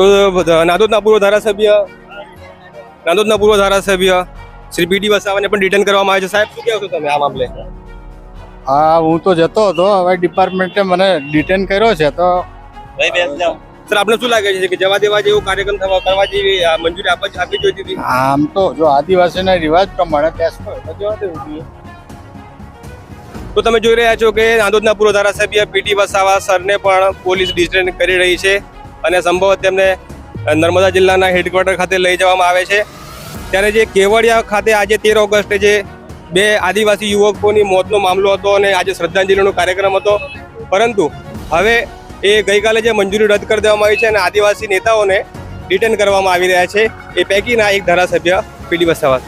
તો નાદોદના પૂર્વ ધારાસભ્ય નાદોદના પૂર્વ ધારાસભ્ય શ્રી પીડી વસાવાને પણ ડિટેન કરવામાં આવે છે. સાહેબ શું કહેશો તમે આ મામલે? હા હું તો જતો હતો. હવે ડિપાર્ટમેન્ટે મને ડિટેન કર્યો છે તો સર આપને શું લાગે છે કે જવા દેવા જેવો કાર્યક્રમ થવા કરવા જેવી મંજૂરી આપવા આપવી જોઈતી હતી આમ તો જો આદિવાસીના રિવાજ પ્રમાણે બેસતો તો જવા દેવું જોઈએ. તો તમે જોઈ રહ્યા છો કે નાંદોદના પૂર્વ ધારાસભ્ય પીટી વસાવા સરને પણ પોલીસ ડિટેન કરી રહી છે. અને સંભવત તેમને નર્મદા જિલ્લાના હેડક્વાર્ટર ખાતે લઈ જવામાં આવે છે. ત્યારે જે કેવડિયા ખાતે આજે તેર ઓગસ્ટે જે બે આદિવાસી યુવકોની મોતનો મામલો હતો અને આજે શ્રદ્ધાંજલિનો કાર્યક્રમ હતો. પરંતુ હવે એ ગઈકાલે જે મંજૂરી રદ કરી દેવામાં આવી છે અને આદિવાસી નેતાઓને ડિટેન કરવામાં આવી રહ્યા છે, એ પૈકીના એક ધારાસભ્ય પીડી વસાવા